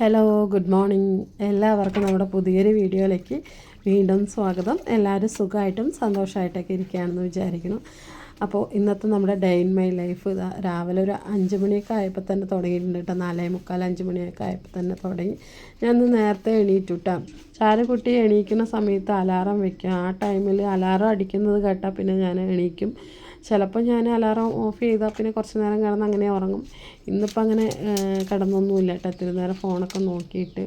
Hello good morning എല്ലാവർക്കും നമ്മുടെ പുതിയൊരു വീഡിയോയിലേക്ക് വീണ്ടും സ്വാഗതം. എല്ലാവരും സുഖമായിട്ടും സന്തോഷമായിട്ടൊക്കെ ഇരിക്കുകയാണെന്ന് വിചാരിക്കുന്നു. അപ്പോൾ ഇന്നത്തെ നമ്മുടെ ഡേ ഇൻ മൈ ലൈഫ് രാവിലെ ഒരു അഞ്ച് മണിയൊക്കെ ആയപ്പോൾ തന്നെ തുടങ്ങിയിട്ടുണ്ട് കേട്ടോ. നാലേ മുക്കാൽ അഞ്ച് മണിയൊക്കെ ആയപ്പോൾ തന്നെ തുടങ്ങി. ഞാൻ ഇന്ന് നേരത്തെ എണീറ്റു കേട്ടോ. ചാരക്കുട്ടി എണീക്കുന്ന സമയത്ത് അലാറം വെക്കുക ആ ടൈമിൽ അലാറം അടിക്കുന്നത് കേട്ടാൽ പിന്നെ ഞാൻ എണീക്കും. ചിലപ്പോൾ ഞാൻ അലാറം ഓഫ് ചെയ്താൽ പിന്നെ കുറച്ച് നേരം കിടന്ന് അങ്ങനെ ഉറങ്ങും. ഇന്നിപ്പോൾ അങ്ങനെ കിടന്നൊന്നുമില്ല കേട്ടോ. ഇത്തിരി നേരം ഫോണൊക്കെ നോക്കിയിട്ട്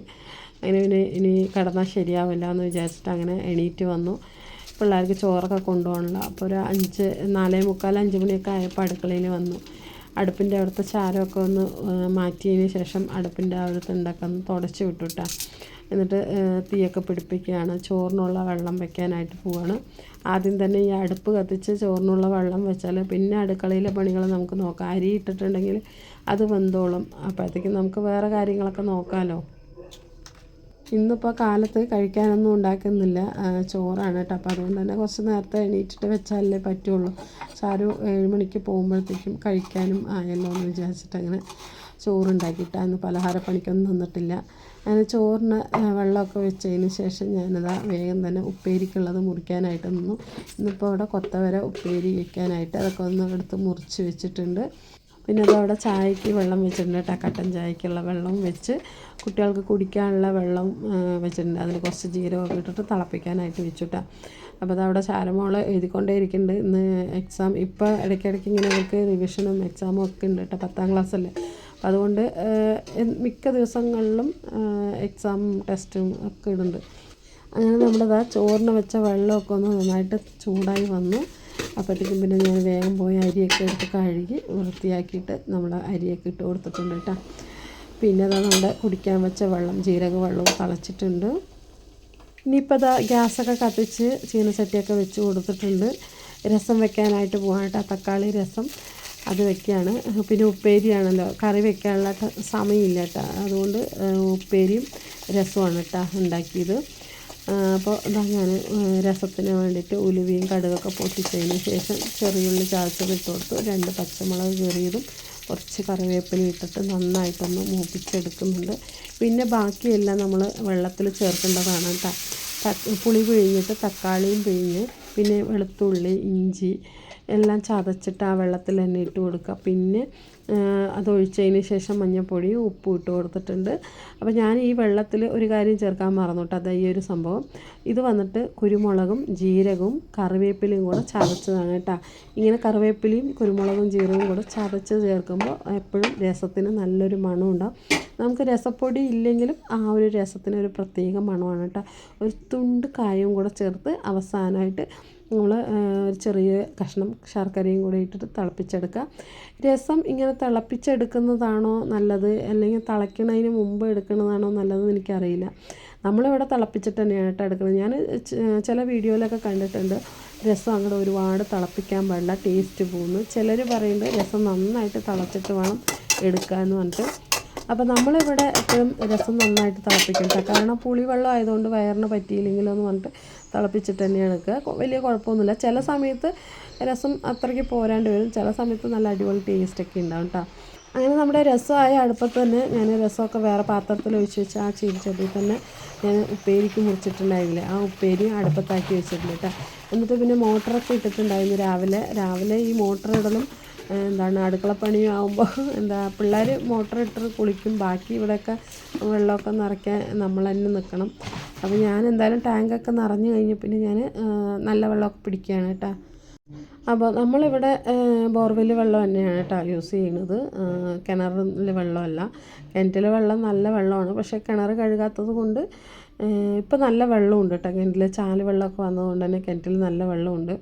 അങ്ങനെ പിന്നെ ഇനി കിടന്നാൽ ശരിയാവില്ല എന്ന് വിചാരിച്ചിട്ട് അങ്ങനെ എണീറ്റ് വന്നു. പിള്ളേർക്ക് ചോറൊക്കെ കൊണ്ടുപോകണല്ലോ അപ്പോൾ ഒരു അഞ്ച് നാലേ മുക്കാൽ അഞ്ച് മണിയൊക്കെ ആയപ്പോൾ അടുക്കളയിൽ വന്നു. അടുപ്പിന്റെ അവിടുത്തെ ചാരമൊക്കെ ഒന്ന് മാറ്റിയതിന് ശേഷം അടുപ്പിന്റെ അവിടുത്തെ ഉണ്ടാക്കാൻ തുടച്ച് വിട്ടു എന്നിട്ട് തീയൊക്കെ പിടിപ്പിക്കുകയാണ്. ചോറിനുള്ള വെള്ളം വെക്കാനായിട്ട് പോവാണ്. ആദ്യം തന്നെ ഈ അടുപ്പ് കത്തിച്ച് ചോറിനുള്ള വെള്ളം വെച്ചാൽ പിന്നെ അടുക്കളയിലെ പണികൾ നമുക്ക് നോക്കാം. അരി ഇട്ടിട്ടുണ്ടെങ്കിൽ അത് വെന്തോളും. അപ്പോഴത്തേക്കും നമുക്ക് വേറെ കാര്യങ്ങളൊക്കെ നോക്കാമല്ലോ ഇന്നിപ്പോൾ കാലത്ത് കഴിക്കാനൊന്നും ഉണ്ടാക്കുന്നില്ല. ചോറാണ് കേട്ടോ. അപ്പോൾ അതുകൊണ്ട് തന്നെ കുറച്ച് നേരത്തെ എണീറ്റിട്ട് വെച്ചാലേ പറ്റുള്ളൂ. സാരു ഏഴ് മണിക്ക് പോകുമ്പോഴത്തേക്കും കഴിക്കാനും ആയല്ലോ എന്ന് വിചാരിച്ചിട്ട് അങ്ങനെ ചോറുണ്ടാക്കിയിട്ടാണ് പലഹാര പണിക്കൊന്നും നിന്നിട്ടില്ല. അങ്ങനെ ചോറിന് വെള്ളമൊക്കെ വെച്ചതിന് ശേഷം ഞാനത് വേഗം തന്നെ ഉപ്പേരിക്കുള്ളത് മുറിക്കാനായിട്ട് നിന്നു. ഇന്നിപ്പോൾ അവിടെ കൊത്തവര ഉപ്പേരി വയ്ക്കാനായിട്ട് അതൊക്കെ ഒന്ന് എടുത്ത് മുറിച്ച് വെച്ചിട്ടുണ്ട്. പിന്നെ അതവിടെ ചായക്ക് വെള്ളം വെച്ചിട്ടുണ്ട് കേട്ടോ. കട്ടൻ ചായക്കുള്ള വെള്ളം വെച്ച് കുട്ടികൾക്ക് കുടിക്കാനുള്ള വെള്ളം വെച്ചിട്ടുണ്ട്. അതിൽ കുറച്ച് ജീരകമൊക്കെ ഇട്ടിട്ട് തിളപ്പിക്കാനായിട്ട് വെച്ചുട്ടാ അപ്പോൾ അതവിടെ ശാരമോൾ എഴുതിക്കൊണ്ടേ ഇരിക്കുന്നുണ്ട് ഇന്ന് എക്സാം ഇപ്പോൾ ഇടയ്ക്കിടയ്ക്ക് ഇങ്ങനെ അവർക്ക് റിവിഷനും എക്സാമും ഒക്കെ ഉണ്ട് കേട്ടോ. പത്താം ക്ലാസ്സല്ലേ അതുകൊണ്ട് മിക്ക ദിവസങ്ങളിലും എക്സാം ടെസ്റ്റും ഒക്കെ ഇടുന്നുണ്ട്. അങ്ങനെ നമ്മുടെ ചോറിന് വെച്ച വെള്ളമൊക്കെ ഒന്ന് നന്നായിട്ട് ചൂടായി വന്നു. അപ്പോഴത്തേക്കും പിന്നെ ഞാൻ വേഗം പോയി അരിയൊക്കെ എടുത്ത് കഴുകി വൃത്തിയാക്കിയിട്ട് നമ്മൾ അരിയൊക്കെ ഇട്ട് കൊടുത്തിട്ടുണ്ട് കേട്ടോ. പിന്നെ അതാ നമ്മുടെ കുടിക്കാൻ വെച്ച വെള്ളം ജീരക വെള്ളവും തളച്ചിട്ടുണ്ട്. ഇനിയിപ്പോൾ അതാ ഗ്യാസൊക്കെ കത്തിച്ച് ചീനച്ചട്ടിയൊക്കെ വെച്ച് കൊടുത്തിട്ടുണ്ട്. രസം വെക്കാനായിട്ട് പോകാനായിട്ട് തക്കാളി രസം. അത് വെക്കുകയാണ് പിന്നെ ഉപ്പേരിയാണല്ലോ. കറി വെക്കാനുള്ള സമയമില്ല കേട്ടോ അതുകൊണ്ട് ഉപ്പേരിയും രസമാണ് കേട്ടോ ഉണ്ടാക്കിയത്. അപ്പോൾ ഇതാ ഞാൻ രസത്തിന് വേണ്ടിയിട്ട് ഉലുവയും കടുകൊക്കെ പൊട്ടിച്ചതിന് ശേഷം ചെറിയുള്ളി ചാച്ചത് ഇട്ട് കൊടുത്തു. രണ്ട് പച്ചമുളക് കീറിയതും കുറച്ച് കറിവേപ്പില ഇട്ടിട്ട് നന്നായിട്ടൊന്ന് മൂപ്പിച്ചെടുക്കുന്നുണ്ട്. പിന്നെ ബാക്കിയെല്ലാം നമ്മൾ വെള്ളത്തിൽ ചേർക്കേണ്ടതാണ് കേട്ടോ പുളി പിഴിഞ്ഞിട്ട് തക്കാളിയും പിഴിഞ്ഞ് പിന്നെ വെളുത്തുള്ളി ഇഞ്ചി എല്ലാം ചതച്ചിട്ട് ആ വെള്ളത്തിൽ തന്നെ ഇട്ട് കൊടുക്കുക. പിന്നെ അതൊഴിച്ചതിന് ശേഷം മഞ്ഞൾപ്പൊടിയും ഉപ്പും ഇട്ട് കൊടുത്തിട്ടുണ്ട്. അപ്പോൾ ഞാൻ ഈ വെള്ളത്തിൽ ഒരു കാര്യം ചേർക്കാൻ മറന്നു കേട്ടോ. ഈ ഒരു സംഭവം. ഇത് വന്നിട്ട് കുരുമുളകും ജീരകവും കറിവേപ്പിലയും കൂടെ ചതച്ചതാണ് കേട്ടോ. ഇങ്ങനെ കറിവേപ്പിലയും കുരുമുളകും ജീരകവും കൂടെ ചതച്ച് ചേർക്കുമ്പോൾ എപ്പോഴും രസത്തിന് നല്ലൊരു മണം ഉണ്ടാവും. നമുക്ക് രസപ്പൊടി ഇല്ലെങ്കിലും ആ ഒരു രസത്തിന് ഒരു പ്രത്യേക മണമാണ് കേട്ടോ. ഒരു തുണ്ട് കായവും കൂടെ ചേർത്ത് അവസാനമായിട്ട് നമ്മൾ ഒരു ചെറിയ കഷ്ണം ശർക്കരയും കൂടി ഇട്ടിട്ട് തിളപ്പിച്ചെടുക്കുക. രസം ഇങ്ങനെ തിളപ്പിച്ചെടുക്കുന്നതാണോ നല്ലത്? അല്ലെങ്കിൽ തിളയ്ക്കണതിന് മുമ്പ് എടുക്കുന്നതാണോ നല്ലതെന്ന് എനിക്കറിയില്ല. നമ്മളിവിടെ തിളപ്പിച്ചിട്ട് തന്നെയാണ് കേട്ടോ എടുക്കുന്നത്. ഞാൻ ചില വീഡിയോയിലൊക്കെ കണ്ടിട്ടുണ്ട്. രസം അങ്ങോട്ട് ഒരുപാട് തിളപ്പിക്കാൻ പാടില്ല ടേസ്റ്റ് പോകുന്നു. ചിലർ പറയുന്നത് രസം നന്നായിട്ട് തിളച്ചിട്ട് വേണം എടുക്കുക എന്ന് പറഞ്ഞിട്ട് അപ്പോൾ നമ്മളിവിടെ എപ്പോഴും രസം നന്നായിട്ട് തിളപ്പിക്കണം. കാരണം പുളി വെള്ളം ആയതുകൊണ്ട് വയറിന് പറ്റിയില്ലെങ്കിലോ എന്ന് പറഞ്ഞിട്ട് തിളപ്പിച്ചിട്ട് തന്നെയാണ് എടുക്കുക വലിയ കുഴപ്പമൊന്നുമില്ല. ചില സമയത്ത് രസം അത്രയ്ക്ക് പോരാണ്ട് വരും. ചില സമയത്ത് നല്ല അടിപൊളി ടേസ്റ്റൊക്കെ ഉണ്ടാവും കേട്ടോ അങ്ങനെ നമ്മുടെ രസമായ അടുപ്പത്ത് തന്നെ ഞാൻ രസമൊക്കെ വേറെ പാത്രത്തിൽ ഒഴിച്ച് വെച്ച് ആ ചീരിച്ചട്ടിയിൽ തന്നെ ഞാൻ ഉപ്പേരിക്ക് മുറിച്ചിട്ടുണ്ടായിരുന്നില്ലേ. ആ ഉപ്പേരി അടുപ്പത്താക്കി വെച്ചിട്ടുണ്ട് കേട്ടോ എന്നിട്ട് പിന്നെ മോട്ടറൊക്കെ ഇട്ടിട്ടുണ്ടായിരുന്നു രാവിലെ. രാവിലെ ഈ മോട്ടർ ഇടലും എന്താണ് അടുക്കളപ്പണിയും ആകുമ്പോൾ എന്താ പിള്ളേർ മോട്ടർ ഇട്ട് കുളിക്കും. ബാക്കി ഇവിടെയൊക്കെ വെള്ളമൊക്കെ നിറയ്ക്കാൻ നമ്മൾ തന്നെ നിൽക്കണം. അപ്പോൾ ഞാൻ എന്തായാലും ടാങ്കൊക്കെ നിറഞ്ഞു കഴിഞ്ഞ പിന്നെ ഞാൻ നല്ല വെള്ളമൊക്കെ പിടിക്കുകയാണ് കേട്ടോ. അപ്പോൾ നമ്മളിവിടെ ബോർവെൽ വെള്ളം തന്നെയാണ് കേട്ടോ യൂസ് ചെയ്യുന്നത്. കിണറിൽ വെള്ളമല്ല. കിണറ്റിലെ വെള്ളം നല്ല വെള്ളമാണ്. പക്ഷേ കിണർ കഴുകാത്തത് കൊണ്ട് ഇപ്പം നല്ല വെള്ളമുണ്ട് കേട്ടോ. കിണറ്റിൽ ചാൽ വെള്ളമൊക്കെ വന്നതുകൊണ്ട് തന്നെ കിണറ്റിൽ നല്ല വെള്ളമുണ്ട്.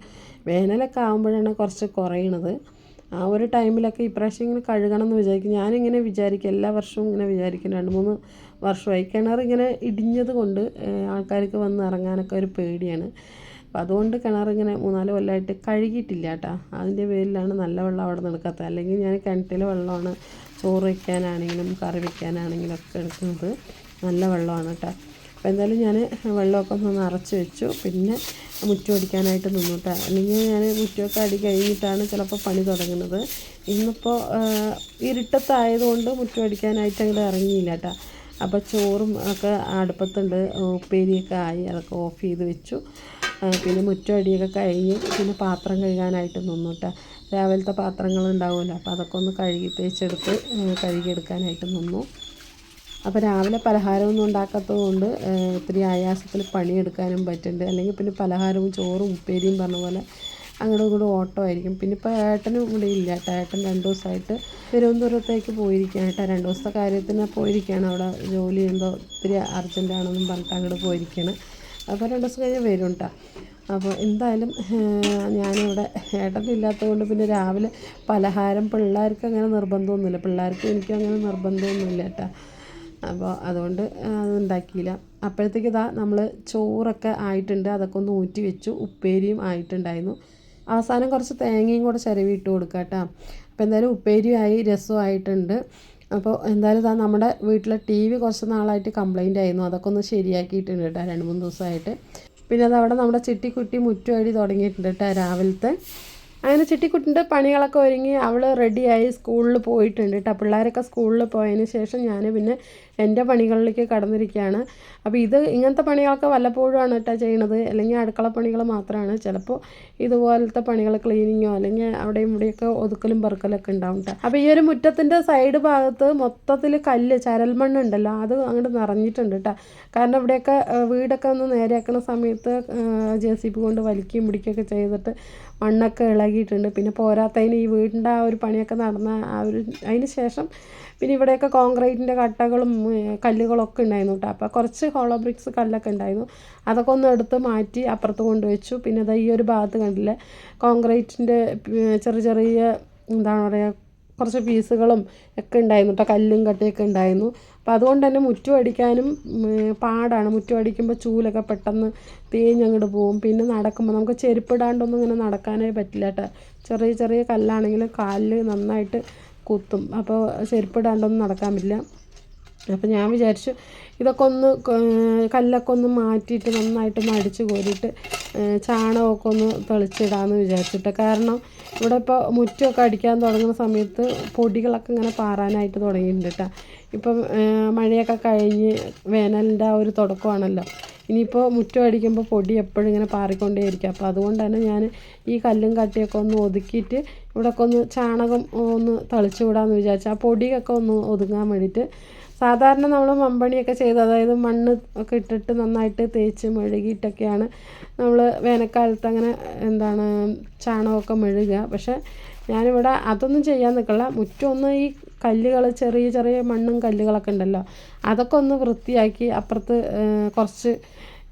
വേനലൊക്കെ ആകുമ്പോഴാണ് കുറച്ച് കുറയണത്. ആ ഒരു ടൈമിലൊക്കെ ഇപ്രാവശ്യം ഇങ്ങനെ കഴുകണം എന്ന് വിചാരിക്കും. ഞാനിങ്ങനെ വിചാരിക്കും എല്ലാ വർഷവും ഇങ്ങനെ വിചാരിക്കും. രണ്ട് മൂന്ന് വർഷമായി കിണർ ഇങ്ങനെ ഇടിഞ്ഞത് കൊണ്ട് ആൾക്കാർക്ക് വന്ന് ഇറങ്ങാനൊക്കെ ഒരു പേടിയാണ്. അപ്പോൾ അതുകൊണ്ട് കിണറിങ്ങനെ മൂന്നാൽ കൊല്ലമായിട്ട് കഴുകിയിട്ടില്ല കേട്ടോ. അതിന്റെ പേരിലാണ് നല്ല വെള്ളം അവിടെ നിൽക്കാത്തത് അല്ലെങ്കിൽ ഞാൻ കിണറ്റിലെ വെള്ളമാണ് ചോറ് വയ്ക്കാനാണെങ്കിലും കറി വയ്ക്കാനാണെങ്കിലും ഒക്കെ എടുക്കുന്നത് നല്ല വെള്ളമാണ് കേട്ടോ. അപ്പോൾ എന്തായാലും ഞാൻ വെള്ളമൊക്കെ ഒന്ന് നിറച്ച് വെച്ചു. പിന്നെ മുറ്റം അടിക്കാനായിട്ട് നിന്നിട്ട് അല്ലെങ്കിൽ ഞാൻ മുറ്റമൊക്കെ അടി കഴിഞ്ഞിട്ടാണ് ചിലപ്പോൾ പണി തുടങ്ങുന്നത്. ഇന്നിപ്പോൾ ഇരുട്ടത്തായതുകൊണ്ട് മുറ്റം അടിക്കാനായിട്ട് അങ്ങോട്ട് ഇറങ്ങിയില്ല കേട്ടോ അപ്പോൾ ചോറും ഒക്കെ അടുപ്പത്തുണ്ട്. ഉപ്പേരിയൊക്കെ ആയി അതൊക്കെ ഓഫ് ചെയ്ത് വെച്ചു. പിന്നെ മുറ്റം അടിയൊക്കെ കഴിഞ്ഞ് പിന്നെ പാത്രം കഴുകാനായിട്ട് നിന്നു കേട്ടോ രാവിലത്തെ പാത്രങ്ങൾ ഉണ്ടാവുമല്ലോ അപ്പോൾ അതൊക്കെ ഒന്ന് കഴുകി തേച്ചെടുത്ത് കഴുകിയെടുക്കാനായിട്ട് നിന്നു. അപ്പോൾ രാവിലെ പലഹാരമൊന്നും ഉണ്ടാക്കാത്തത് കൊണ്ട് ഒത്തിരി ആയാസത്തിൽ പണിയെടുക്കാനും പറ്റുന്നുണ്ട്. അല്ലെങ്കിൽ പിന്നെ പലഹാരവും ചോറും ഉപ്പേരിയും പറഞ്ഞ പോലെ അങ്ങോട്ടും ഇങ്ങോട്ടും ഓട്ടോ ആയിരിക്കും. പിന്നെ ഇപ്പോൾ ഏട്ടനും ഇവിടെ ഇല്ല കേട്ടോ. ഏട്ടൻ രണ്ട് ദിവസമായിട്ട് തിരുവനന്തപുരത്തേക്ക് പോയിരിക്കുകയാണ് കേട്ടോ. രണ്ട് ദിവസത്തെ കാര്യത്തിന് പോയിരിക്കുകയാണ്. അവിടെ ജോലി എന്തോ ഒത്തിരി അർജന്റാണെന്നും പറഞ്ഞിട്ട് അങ്ങോട്ട് പോയിരിക്കുകയാണ്. അപ്പോൾ രണ്ട് ദിവസം കഴിഞ്ഞ് വരും കേട്ടോ. അപ്പോൾ എന്തായാലും ഞാനിവിടെ ഏട്ടനില്ലാത്തത് കൊണ്ട് പിന്നെ രാവിലെ പലഹാരം പിള്ളേർക്ക് അങ്ങനെ നിർബന്ധമൊന്നുമില്ല. പിള്ളേർക്ക് എനിക്കും അങ്ങനെ നിർബന്ധമൊന്നുമില്ല കേട്ടോ. അപ്പോൾ അതുകൊണ്ട് അത് ഉണ്ടാക്കിയില്ല. അപ്പോഴത്തേക്ക് ഇതാ നമ്മൾ ചോറൊക്കെ ആയിട്ടുണ്ട്. അതൊക്കെ ഒന്ന് ഊറ്റി വെച്ചു. ഉപ്പേരിയും ആയിട്ടുണ്ടായിരുന്നു. അവസാനം കുറച്ച് തേങ്ങയും കൂടെ ചിരവി ഇട്ട് കൊടുക്കുക കേട്ടോ അപ്പോൾ എന്തായാലും ഉപ്പേരിയായി രസമായിട്ടുണ്ട് അപ്പോൾ എന്തായാലും ഇതാ നമ്മുടെ വീട്ടിലെ ടി വി കുറച്ച് നാളായിട്ട് കംപ്ലൈന്റ് ആയിരുന്നു. അതൊക്കെ ഒന്ന് ശരിയാക്കിയിട്ടുണ്ട് കേട്ടോ രണ്ട് മൂന്ന് ദിവസമായിട്ട്. പിന്നെ അതവിടെ നമ്മുടെ ചിട്ടിക്കുട്ടി മുറ്റുവഴി തുടങ്ങിയിട്ടുണ്ട് കേട്ടോ രാവിലത്തെ. അങ്ങനെ ചിട്ടിക്കുട്ടിന്റെ പണികളൊക്കെ ഒരുങ്ങി അവൾ റെഡിയായി സ്കൂളിൽ പോയിട്ടുണ്ട് കേട്ടോ പിള്ളേരൊക്കെ സ്കൂളിൽ പോയതിന് ശേഷം ഞാൻ പിന്നെ എന്റെ പണികളിലേക്ക് കടന്നിരിക്കുകയാണ്. അപ്പോൾ ഇത് ഇങ്ങനത്തെ പണികളൊക്കെ വല്ലപ്പോഴുമാണ് കേട്ടോ ചെയ്യണത്. അല്ലെങ്കിൽ അടുക്കള പണികൾ മാത്രമാണ്. ചിലപ്പോൾ ഇതുപോലത്തെ പണികൾ ക്ലീനിങ്ങോ അല്ലെങ്കിൽ അവിടെയും ഇവിടെയൊക്കെ ഒതുക്കലും പെറുക്കലൊക്കെ ഉണ്ടാവും കേട്ടോ. അപ്പോൾ ഈ ഒരു മുറ്റത്തിന്റെ സൈഡ് ഭാഗത്ത് മൊത്തത്തിൽ കല്ല് ചരൽ ഉണ്ടല്ലോ അത് അങ്ങോട്ട് നിറഞ്ഞിട്ടുണ്ട് കേട്ടോ. കാരണം ഇവിടെയൊക്കെ വീടൊക്കെ ഒന്ന് നേരെയാക്കുന്ന സമയത്ത് ജെ സി ബി കൊണ്ട് വലിക്കുകയും പിടിക്കുകയൊക്കെ ചെയ്തിട്ട് മണ്ണൊക്കെ ഇളകിയിട്ടുണ്ട്. പിന്നെ പോരാത്തതിന് ഈ വീടിന്റെ ആ ഒരു പണിയൊക്കെ നടന്ന ആ ഒരു അതിന് ശേഷം പിന്നെ ഇവിടെയൊക്കെ കോൺക്രീറ്റിന്റെ കട്ടകളും കല്ലുകളൊക്കെ ഉണ്ടായിരുന്നു കേട്ടോ. അപ്പോൾ കുറച്ച് ഹോളോ ബ്രിക്സ് കല്ലൊക്കെ ഉണ്ടായിരുന്നു. അതൊക്കെ ഒന്ന് എടുത്ത് മാറ്റി അപ്പുറത്ത് കൊണ്ടുവച്ചു. പിന്നെ ദാ ഈ ഒരു ഭാഗത്ത് കണ്ടില്ല? കോൺക്രീറ്റിന്റെ ചെറിയ ചെറിയ എന്താണ് പറയുക കുറച്ച് പീസുകളും ഒക്കെ ഉണ്ടായിരുന്നു കേട്ടോ. കല്ലും കട്ടയൊക്കെ ഉണ്ടായിരുന്നു. അപ്പോൾ അതുകൊണ്ട് തന്നെ മുറ്റു അടിക്കാനും പാടാണ്. മുറ്റു അടിക്കുമ്പോൾ ചൂലൊക്കെ പെട്ടെന്ന് തേഞ്ഞങ്ങോട്ട് പോകും പിന്നെ നടക്കുമ്പോൾ നമുക്ക് ചെരുപ്പിടാണ്ടൊന്നും ഇങ്ങനെ നടക്കാനേ പറ്റില്ല കേട്ടോ. ചെറിയ ചെറിയ കല്ലാണെങ്കിൽ കാലിൽ നന്നായിട്ട് കുത്തും. അപ്പോൾ ചെരുപ്പിടാണ്ടൊന്നും നടക്കാൻ പറ്റില്ല. അപ്പോൾ ഞാൻ വിചാരിച്ചു ഇതൊക്കെ ഒന്ന് കല്ലൊക്കെ ഒന്ന് മാറ്റിയിട്ട് നന്നായിട്ട് മടിച്ച് കോരിയിട്ട് ചാണകമൊക്കെ ഒന്ന് തെളിച്ചിടാമെന്ന് വിചാരിച്ചിട്ട്. കാരണം ഇവിടെ ഇപ്പോൾ മുറ്റമൊക്കെ അടിക്കാൻ തുടങ്ങുന്ന സമയത്ത് പൊടികളൊക്കെ ഇങ്ങനെ പാറാനായിട്ട് തുടങ്ങിയിട്ടുണ്ട് കേട്ടോ ഇപ്പം മഴയൊക്കെ കഴിഞ്ഞ് വേനലിന്റെ ആ ഒരു തുടക്കമാണല്ലോ. ഇനിയിപ്പോൾ മുറ്റം അടിക്കുമ്പോൾ പൊടി എപ്പോഴും ഇങ്ങനെ പാറിക്കൊണ്ടേയിരിക്കും. അപ്പോൾ അതുകൊണ്ട് തന്നെ ഞാൻ ഈ കല്ലും കട്ടിയൊക്കെ ഒന്ന് ഒതുക്കിയിട്ട് ഇവിടെയൊക്കെ ഒന്ന് ചാണകം ഒന്ന് തളിച്ചു വിടാമെന്ന് വിചാരിച്ചു. ആ പൊടിയൊക്കെ ഒന്ന് ഒതുങ്ങാൻ വേണ്ടിയിട്ട് സാധാരണ നമ്മൾ മമ്പണിയൊക്കെ ചെയ്ത് അതായത് മണ്ണ് ഒക്കെ ഇട്ടിട്ട് നന്നായിട്ട് തേച്ച് മെഴുകിയിട്ടൊക്കെയാണ് നമ്മൾ വേനൽക്കാലത്ത് അങ്ങനെ എന്താണ് ചാണകമൊക്കെ മെഴുകുക. പക്ഷേ ഞാനിവിടെ അതൊന്നും ചെയ്യാൻ നിൽക്കില്ല മുറ്റം ഒന്ന് ഈ കല്ലുകൾ ചെറിയ ചെറിയ മണ്ണും കല്ലുകളൊക്കെ ഉണ്ടല്ലോ അതൊക്കെ ഒന്ന് വൃത്തിയാക്കി അപ്പുറത്ത് കുറച്ച്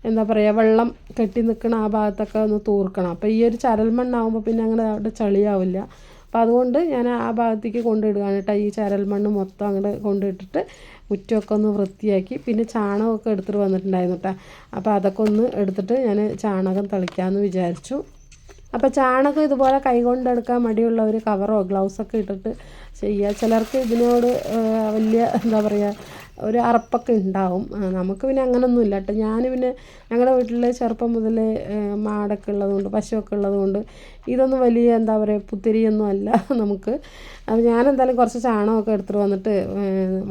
എന്താ പറയുക വെള്ളം കെട്ടി നിൽക്കുന്ന ആ ഭാഗത്തൊക്കെ ഒന്ന് തൂർക്കണം. അപ്പോൾ ഈ ഒരു ചരൽ മണ്ണാകുമ്പോൾ പിന്നെ അങ്ങനെ അവിടെ ചളിയാവില്ല. അപ്പോൾ അതുകൊണ്ട് ഞാൻ ആ ഭാഗത്തേക്ക് കൊണ്ടിടുകയാണ് കേട്ടോ. ഈ ചരൽ മണ്ണ് മൊത്തം അങ്ങോട്ട് കൊണ്ടിട്ടിട്ട് മുറ്റമൊക്കെ ഒന്ന് വൃത്തിയാക്കി പിന്നെ ചാണകമൊക്കെ എടുത്തിട്ട് വന്നിട്ടുണ്ടായിരുന്നു കേട്ടോ അപ്പോൾ അതൊക്കെ ഒന്ന് എടുത്തിട്ട് ഞാൻ ചാണകം തളിക്കാമെന്ന് വിചാരിച്ചു. അപ്പോൾ ചാണകം ഇതുപോലെ കൈകൊണ്ടെടുക്കാൻ മടിയുള്ളവർ കവറോ ഗ്ലൗസൊക്കെ ഇട്ടിട്ട് ചെയ്യുക ചിലർക്ക് ഇതിനോട് വലിയ എന്താ പറയുക ഒരു അറപ്പൊക്കെ ഉണ്ടാവും നമുക്ക് പിന്നെ അങ്ങനൊന്നും ഇല്ല കേട്ടോ ഞാൻ പിന്നെ ഞങ്ങളുടെ വീട്ടിൽ ചെറുപ്പം മുതൽ മാടൊക്കെ ഉള്ളതുകൊണ്ട് പശുവൊക്കെ ഉള്ളതുകൊണ്ട് ഇതൊന്നും വലിയ എന്താ പറയുക പുത്തിരിയൊന്നും അല്ല നമുക്ക്. അപ്പോൾ ഞാനെന്തായാലും കുറച്ച് ചാണകമൊക്കെ എടുത്തിട്ട് വന്നിട്ട്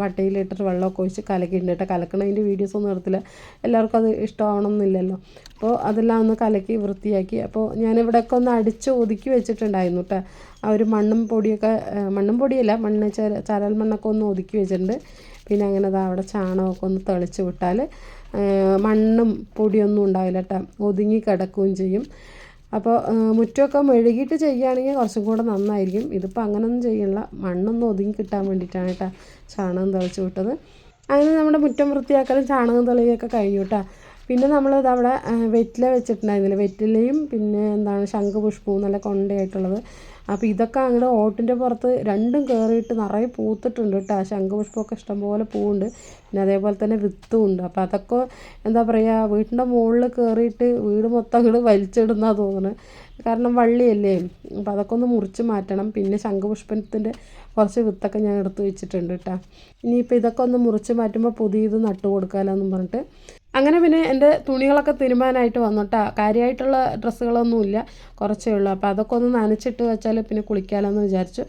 വട്ടയിലിട്ടിട്ട് വെള്ളമൊക്കെ ഒഴിച്ച് കലക്കിയിട്ടുണ്ട് കേട്ടോ കലക്കണതിന്റെ വീഡിയോസൊന്നും എടുത്തില്ല. എല്ലാവർക്കും അത് ഇഷ്ടമാവണമെന്നില്ലല്ലോ അപ്പോൾ അതെല്ലാം ഒന്ന് കലക്കി വൃത്തിയാക്കി. അപ്പോൾ ഞാനിവിടെയൊക്കെ ഒന്ന് അടിച്ച് ഒതുക്കി വെച്ചിട്ടുണ്ടായിരുന്നു കേട്ടോ ആ ഒരു മണ്ണും പൊടിയൊക്കെ മണ്ണും പൊടിയല്ല മണ്ണ് ചര ചരൽ മണ്ണൊക്കെ ഒന്ന് ഒതുക്കി വെച്ചിട്ടുണ്ട്. പിന്നെ അങ്ങനെ അത് അവിടെ ചാണകമൊക്കെ ഒന്ന് തെളിച്ച് വിട്ടാൽ മണ്ണും പൊടിയൊന്നും ഉണ്ടാവില്ല കേട്ടോ ഒതുങ്ങി കിടക്കുകയും ചെയ്യും. അപ്പോൾ മുറ്റമൊക്കെ മെഴുകിയിട്ട് ചെയ്യുകയാണെങ്കിൽ കുറച്ചും കൂടെ നന്നായിരിക്കും. ഇതിപ്പോൾ അങ്ങനൊന്നും ചെയ്യണില്ല മണ്ണൊന്നും ഒതുങ്ങി കിട്ടാൻ വേണ്ടിയിട്ടാണ് കേട്ടോ ചാണകം തെളിച്ച് വിട്ടത്. അങ്ങനെ നമ്മുടെ മുറ്റം വൃത്തിയാക്കലും ചാണകം തെളിയൊക്കെ കഴിഞ്ഞു കേട്ടോ പിന്നെ നമ്മളത് അവിടെ വെറ്റില വെച്ചിട്ടുണ്ടായിരുന്നില്ല? വെറ്റിലയും പിന്നെ എന്താണ് ശംഖുപുഷ്പവും നല്ല കൊണ്ടയായിട്ടുള്ളത്. അപ്പോൾ ഇതൊക്കെ അങ്ങോട്ട് ഓട്ടിന്റെ പുറത്ത് രണ്ടും കയറിയിട്ട് നിറയെ പൂത്തിട്ടുണ്ട് കേട്ടോ. ശംഖുപുഷ്പമൊക്കെ ഇഷ്ടംപോലെ പൂവുണ്ട്. പിന്നെ അതേപോലെ തന്നെ വിത്തും ഉണ്ട്. അപ്പോൾ അതൊക്കെ എന്താ പറയുക വീട്ടിന്റെ മുകളിൽ കയറിയിട്ട് വീട് മൊത്തം അങ്ങോട്ട് വലിച്ചിടുന്നാ തോന്നുന്നത് കാരണം വള്ളിയല്ലേ? അപ്പോൾ അതൊക്കെ ഒന്ന് മുറിച്ച് മാറ്റണം. പിന്നെ ശംഖുപുഷ്പത്തിന്റെ കുറച്ച് വിത്തൊക്കെ ഞാൻ എടുത്ത് വെച്ചിട്ടുണ്ട് കേട്ടോ. ഇനിയിപ്പോൾ ഇതൊക്കെ ഒന്ന് മുറിച്ച് മാറ്റുമ്പോൾ പുതിയത് നട്ടു കൊടുക്കാമല്ലോ എന്നും പറഞ്ഞിട്ട് അങ്ങനെ പിന്നെ എന്റെ തുണികളൊക്കെ തിരുമ്പാനായിട്ട് വന്നുട്ടാ. കാര്യമായിട്ടുള്ള ഡ്രസ്സുകളൊന്നുമില്ല. കുറച്ചേ ഉള്ളൂ. അപ്പോൾ അതൊക്കെ ഒന്ന് നനച്ചിട്ട് വെച്ചാൽ പിന്നെ കുളിക്കാമെന്ന് വിചാരിച്ചു.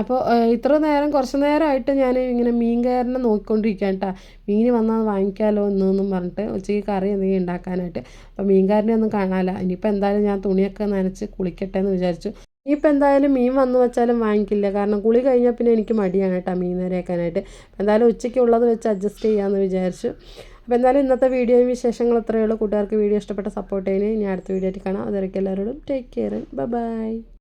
അപ്പോൾ ഇത്ര നേരം കുറച്ച് നേരമായിട്ട് ഞാൻ ഇങ്ങനെ മീൻ കയറിനെ നോക്കിക്കൊണ്ടിരിക്കുകയാണ് കേട്ടോ മീൻ വന്നാൽ വാങ്ങിക്കാമല്ലോ എന്നും പറഞ്ഞിട്ട് ഉച്ചയ്ക്ക് കറി എന്തെങ്കിലും ഉണ്ടാക്കാനായിട്ട്. അപ്പോൾ മീൻകാരനെ ഒന്നും കാണാനില്ല ഇനിയിപ്പോൾ എന്തായാലും ഞാൻ തുണിയൊക്കെ നനച്ച് കുളിക്കട്ടെ എന്ന് വിചാരിച്ചു. ഇനിയിപ്പോൾ എന്തായാലും മീൻ വന്നു വെച്ചാലും വാങ്ങിക്കില്ല. കാരണം കുളി കഴിഞ്ഞാൽ പിന്നെ എനിക്ക് മടിയാണ് കേട്ടോ മീൻ നേരെയാക്കാനായിട്ട് എന്തായാലും ഉച്ചയ്ക്ക് ഉച്ചയ്ക്കുള്ളത് വെച്ച് അഡ്ജസ്റ്റ് ചെയ്യാമെന്ന് വിചാരിച്ചു. അപ്പോൾ എന്തായാലും ഇന്നത്തെ വീഡിയോയും വിശേഷങ്ങൾ ഇത്രയേ ഉള്ളൂ. കൂട്ടുകാർക്ക് വീഡിയോ ഇഷ്ടപ്പെട്ട സപ്പോർട്ട് ചെയ്യുന്നത് ഇനി അടുത്ത വീഡിയോ ആയിട്ട് കാണാം. അതുവരെയ്ക്ക് എല്ലാവരോടും ടേക്ക് കെയർ ബൈ ബൈ